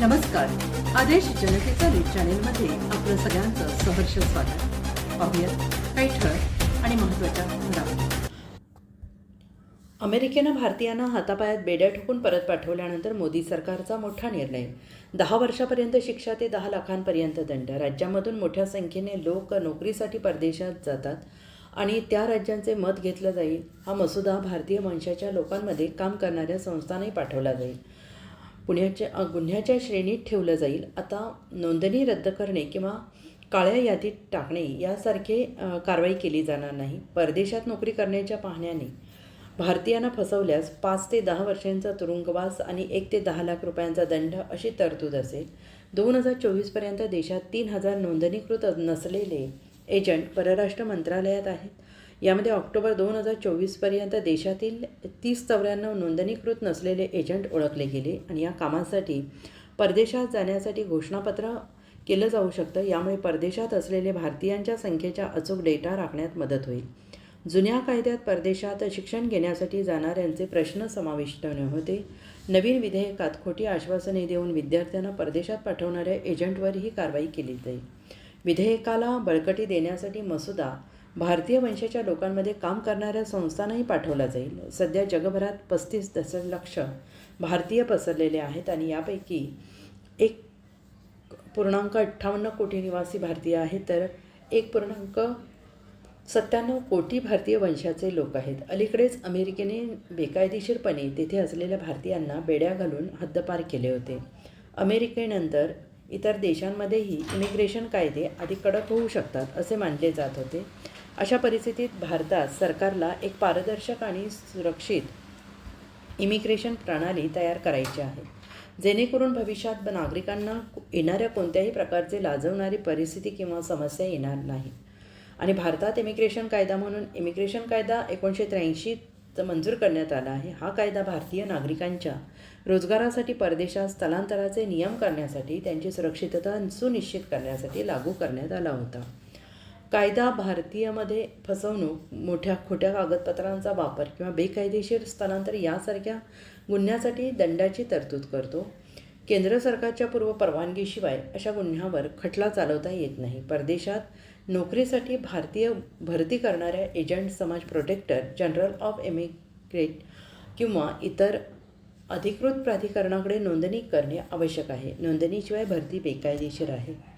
नमस्कार. आदेश जनतेचा न्यूज चॅनेलमध्ये आपलं सगळ्यांचं सहर्ष स्वागत. पाहूयात काही ठळक आणि महत्त्वाच्या घडामोडी. अमेरिकेनं भारतीयांना हातापायात बेड्या ठोकून परत पाठवल्यानंतर मोदी सरकारचा मोठा निर्णय. दहा वर्षापर्यंत शिक्षा ते दहा लाखांपर्यंत दंड. राज्यामधून मोठ्या संख्येने लोक नोकरीसाठी परदेशात जातात आणि त्या राज्यांचे मत घेतलं जाईल. हा मसुदा भारतीय वंशाच्या लोकांमध्ये काम करणाऱ्या संस्थांनाही पाठवला जाईल. गुन्ह्याच्या गुन्ह्याच्या श्रेणीत ठेवलं जाईल. आता नोंदणी रद्द करणे किंवा काळ्या यादीत टाकणे यासारखे कारवाई केली जाणार नाही. परदेशात नोकरी करण्याच्या पाहण्याने भारतीयांना फसवल्यास पाच ते दहा वर्षांचा तुरुंगवास आणि एक ते दहा लाख रुपयांचा दंड अशी तरतूद असेल. दोन हजार चोवीसपर्यंत देशात तीन हजार नोंदणीकृत नसलेले एजंट परराष्ट्र मंत्रालयात आहेत. यामध्ये ऑक्टोबर दोन हजार चोवीसपर्यंत देशातील तीस चौऱ्याण्णव नोंदणीकृत नसलेले एजंट ओळखले गेले आणि या कामासाठी परदेशात जाण्यासाठी घोषणापत्र केलं जाऊ शकतं. यामुळे परदेशात असलेले भारतीयांच्या संख्येचा अचूक डेटा राखण्यात मदत होईल. जुन्या कायद्यात परदेशात शिक्षण घेण्यासाठी जाणाऱ्यांचे प्रश्न समाविष्ट होते. नवीन विधेयकात खोटी आश्वासने देऊन विद्यार्थ्यांना परदेशात पाठवणाऱ्या एजंटवर ही कारवाई केली जाईल. विधेयकाला बळकटी देण्यासाठी मसुदा भारतीय वंशाच्या लोकांमध्ये काम करणाऱ्या संस्थांनाही पाठवला जाईल. सध्या जगभरात पस्तीस दशलक्ष भारतीय पसरलेले आहेत आणि यापैकी एक पूर्णांक अठ्ठावन्न कोटी निवासी भारतीय आहेत तर एक पूर्णांक सत्त्याण्णव कोटी भारतीय वंशाचे लोक आहेत. अलीकडेच अमेरिकेने बेकायदेशीरपणे तेथे असलेल्या भारतीयांना बेड्या घालून हद्दपार केले होते. अमेरिकेनंतर इतर देशांमध्येही इमिग्रेशन कायदे अधिक कडक होऊ शकतात असे मानले जात होते. अशा परिस्थितीत भारतात सरकारला एक पारदर्शक आणि सुरक्षित इमिग्रेशन प्रणाली तयार करायची आहे. जेणेकरून भविष्यात नागरिकांना येणाऱ्या कोणत्याही प्रकारचे लाजवणारी परिस्थिती किंवा समस्या येणार नाही. आणि भारतात इमिग्रेशन कायदा म्हणून इमिग्रेशन कायदा एकोणीसशे त्र्याऐंशीत मंजूर करण्यात आला आहे. हा कायदा भारतीय नागरिकांच्या रोजगारासाठी परदेशात स्थलांतराचे नियम करण्यासाठी त्यांची सुरक्षितता सुनिश्चित करण्यासाठी लागू करण्यात आला होता. कायदा भारतीयमध्ये फसवणूक मोठ्या खोट्या कागदपत्रांचा वापर किंवा बेकायदेशीर स्थलांतर यासारख्या गुन्ह्यासाठी दंडाची तरतूद करतो. केंद्र सरकारच्या पूर्व परवानगीशिवाय अशा गुन्ह्यावर खटला चालवता येत नाही. परदेशात नोकरीसाठी भारतीय भरती करणाऱ्या एजंट समाज प्रोटेक्टर जनरल ऑफ इमिग्रेट किंवा इतर अधिकृत प्राधिकरणाकडे नोंदणी करणे आवश्यक आहे. नोंदणीशिवाय भरती बेकायदेशीर आहे.